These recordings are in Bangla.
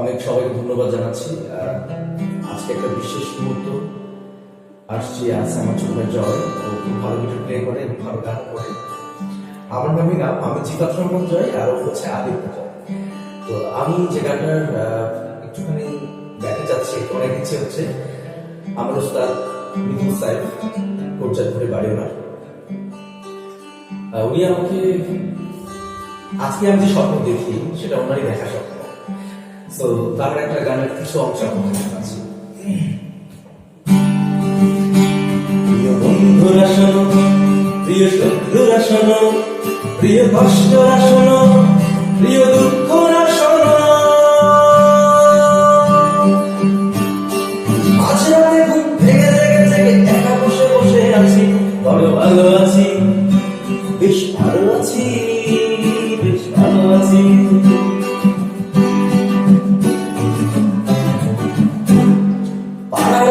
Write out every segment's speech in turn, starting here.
অনেক সবাইকে ধন্যবাদ জানাচ্ছি। আজকে একটা বিশেষ মুহূর্ত। আসছি আজ আমার ছোট জয়। ও খুব ভালো গিটার প্লে করে ভালো গান করে। আমার নামে নাম আমি জিফাত রহমান জয়, আর হচ্ছে আদিত্য জয়। তো আমি যে গানটার একটুখানি গাইতে যাচ্ছি অনেক ইচ্ছে হচ্ছে। আমার ওস্তাদ মিথুন সাহেব কোরচাঁদপুরে বাড়ি ওনার। উনি আমাকে, আজকে আমি যে স্বপ্ন দেখি, সেটা ওনারই দেখা স্বপ্ন। তো তার একটা গানের কিছু অংশ আপনাদের শোনাচ্ছি প্রিয় বন্ধুরা শোনো, প্রিয় শত্রুরা শোনো, প্রিয় কষ্টরা শোনো, প্রিয় দুঃখরা শোনো। মাঝে জেগে একা বসে বসে আছি বড় ভালো বেশ ভালো বেশ ভালো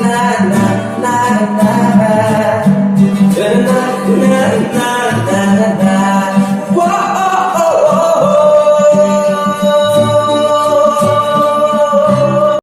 na na na na na na.